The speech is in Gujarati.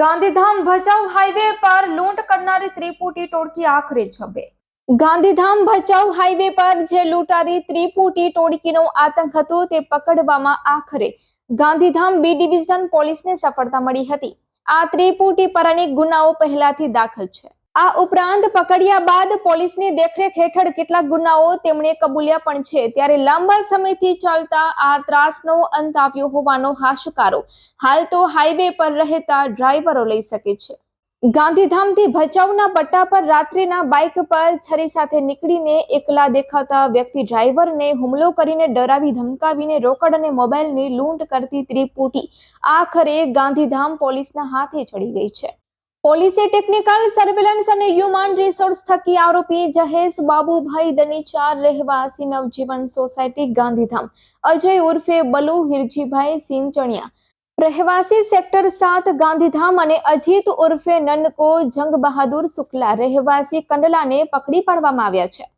ગાંધીધામ ભચાઉ હાઈવે પર લૂંટ કરનારી ત્રિપુટી ટોળકી આખરે છબે. ગાંધીધામ ભચાઉ હાઈવે પર જે લૂંટારી ત્રિપુટી ટોળકીનો આતંક હતો તે પકડવામાં આખરે ગાંધીધામ બી ડિવિઝન પોલીસને સફળતા મળી હતી. આ ત્રિપુટી પર અનેક ગુનાઓ પહેલાથી દાખલ છે. આ ઉપરાંત પકડ્યા બાદ પોલીસની દેખરેખ હેઠળ કેટલાક ગુનાઓ તેમણે કબૂલ્યા પણ છે. ત્યારે લાંબા સમયથી ચાલતા આ ત્રાસનો અંત આવ્યો હોવાનો હાશકારો હાલ તો હાઈવે પર રહેતા ડ્રાઈવરો લઈ શકે છે. ગાંધીધામથી ભચાઉના પટ્ટા પર રાત્રિના બાઇક પર છરી સાથે નીકળીને એકલા દેખાતા વ્યક્તિ ડ્રાઈવરને હુમલો કરીને ડરાવી ધમકાવીને રોકડ અને મોબાઈલની લૂંટ કરતી ત્રિપુટી. આખરે ગાંધીધામ પોલીસના હાથે ચડી ગઈ છે. પોલીસે ટેકનિકલ સર્વેલન્સ અને હ્યુમન રિસોર્સ થકી આરોપી જહેશ બાબુભાઈ દનીચાર રહેવાસી નવજીવન સોસાયટી ગાંધીધામ. અજય ઉર્ફે બલુ હિરજીભાઈ સિંચણિયા. રહેવાસી સેક્ટર સાત ગાંધીધામ અને અજીત ઉર્ફે નનકો જંગ બહાદુર શુક્લા રહેવાસી કંડલાને પકડી પાડવામાં આવ્યા છે.